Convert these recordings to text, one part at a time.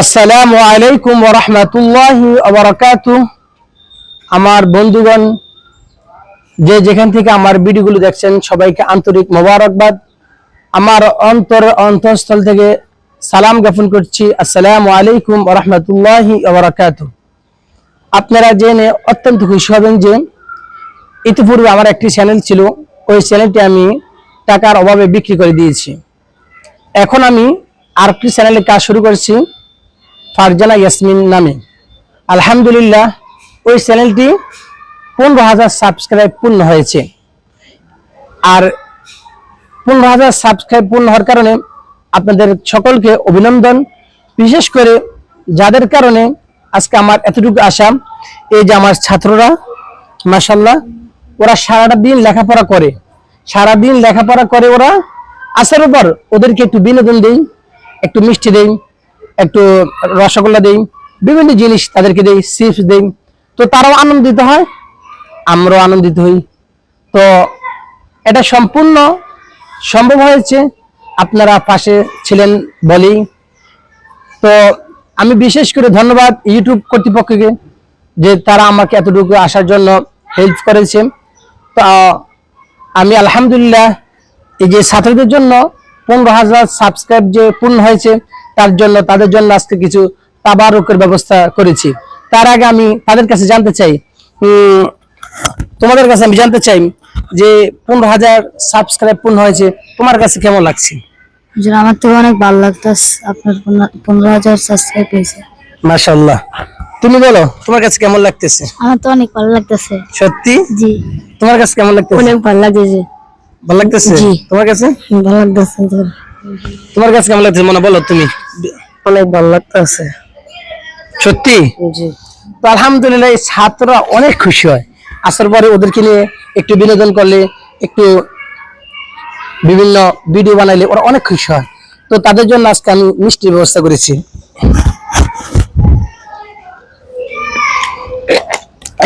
আসসালামু আলাইকুম ওরহমতুল্লাহি ওবরাকাতু আমার বন্ধুগণ, যে যেখান থেকে আমার ভিডিওগুলো দেখছেন, সবাইকে আন্তরিক মোবারকবাদ। আমার অন্তর অন্তঃস্থল থেকে সালাম জ্ঞাপন করছি। আসসালামু আলাইকুম ওরহমতুল্লাহি ওবরাকাতু আপনারা জেনে অত্যন্ত খুশি হবেন যে ইতিপূর্বে আমার একটি চ্যানেল ছিল। ওই চ্যানেলটি আমি টাকার অভাবে বিক্রি করে দিয়েছি। এখন আমি আরেকটি চ্যানেলে কাজ শুরু করেছি। ফারজানা ইয়াসমিন নামে। আলহামদুলিল্লাহ, ওই চ্যানেলটি পনেরো হাজার সাবস্ক্রাইব পূর্ণ হয়েছে। আর পনেরো হাজার সাবস্ক্রাইব পূর্ণ হওয়ার কারণে আপনাদের সকলকে অভিনন্দন। বিশেষ করে যাদের কারণে আজকে আমার এতটুকু আশা, এই যে আমার ছাত্ররা মাসাল্লাহ ওরা সারাটা দিন লেখাপড়া করে। সারা দিন লেখাপড়া করে ওরা আসার উপর ওদেরকে একটু বিনোদন দেই, একটু মিষ্টি দেই। একটু রসগোল্লা দিই, বিভিন্ন জিনিস তাদেরকে দিই, চিপস দিই। তো তারাও আনন্দিত হয়, আমরাও আনন্দিত হই। তো এটা সম্পূর্ণ সম্ভব হয়েছে, আপনারা পাশে ছিলেন বলেই। তো আমি বিশেষ করে ধন্যবাদ ইউটিউব কর্তৃপক্ষকে যে তারা আমাকে এতটুকু আসার জন্য হেল্প করেছে। তো, আমি আলহামদুলিল্লাহ এই যে ছাত্রদের জন্য পনেরো হাজার সাবস্ক্রাইব যে পূর্ণ হয়েছে তার জন্য তাদের জন্য আজকে কিছু তাবারকের ব্যবস্থা করেছি। তার আগে আমি তাদের কাছে জানতে চাই তোমাদের কাছে আমি জানতে চাই যে পনেরো হাজার সাবস্ক্রাইব পূর্ণ হয়েছে তোমার কাছে কেমন লাগছে? আমার তো অনেক ভালো লাগতেছে আপনার পনেরো- পনেরো হাজার সাবস্ক্রাইব হয়েছে মাশাল্লাহ তুমি বলো তোমার কাছে কেমন লাগতেছে? আমার তো অনেক ভালো লাগতেছে। সত্যি? জি। তোমার কাছে কেমন লাগতেছে? অনেক ভালো লাগতেছে। ভালো লাগতেছে? জি। তোমার কাছে? ভালো লাগতেছে। তোমার কাছে কেমন লাগতেছে? মনে বলো তুমি। অনেক ভালো লাগতেছে। সত্যি? জি। তো আলহামদুলিল্লাহ এই ছাত্ররা অনেক খুশি হয়। আসার পরে ওদেরকে নিয়ে একটু বিনোদন করলে একটু বিভিন্ন ভিডিও বানাইলে ওরা অনেক খুশি হয়। তো তাদের জন্য আজকে আমি মিষ্টির ব্যবস্থা করেছি।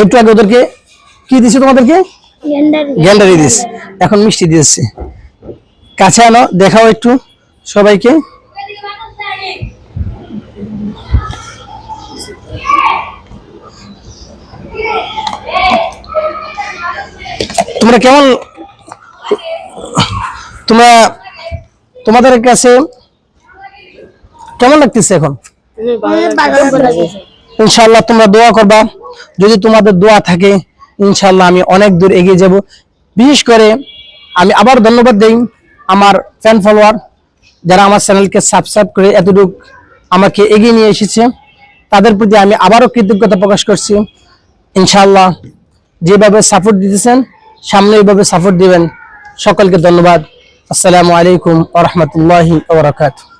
একটু আগে ওদেরকে কি দিছি তোমাদেরকে? গ্যান্ডারি দিস এখন মিষ্টি দিয়েছে। কাছে আনো দেখাও একটু সবাইকে। তোমরা কেমন? তোমরা তোমাদের কাছে কেমন লাগতেছে এখন? ইনশাল্লাহ তোমরা দোয়া করবা। যদি তোমাদের দোয়া থাকে ইনশাল্লাহ আমি অনেক দূর এগিয়ে যাব। বিশেষ করে আমি আবার ধন্যবাদ দিই আমার ফ্যান ফলোয়ার যারা আমার চ্যানেলকে সাবস্ক্রাইব করে এতটুক আমাকে এগিয়ে নিয়ে এসেছে। তাদের প্রতি আমি আবারও কৃতজ্ঞতা প্রকাশ করছি। ইনশাল্লাহ যেভাবে সাপোর্ট দিতেছেন সামনে এইভাবে সাপোর্ট দিবেন। সকলকে ধন্যবাদ। আসসালামু আলাইকুম ওরহমতুল্লাহি ওবরাকাতুহ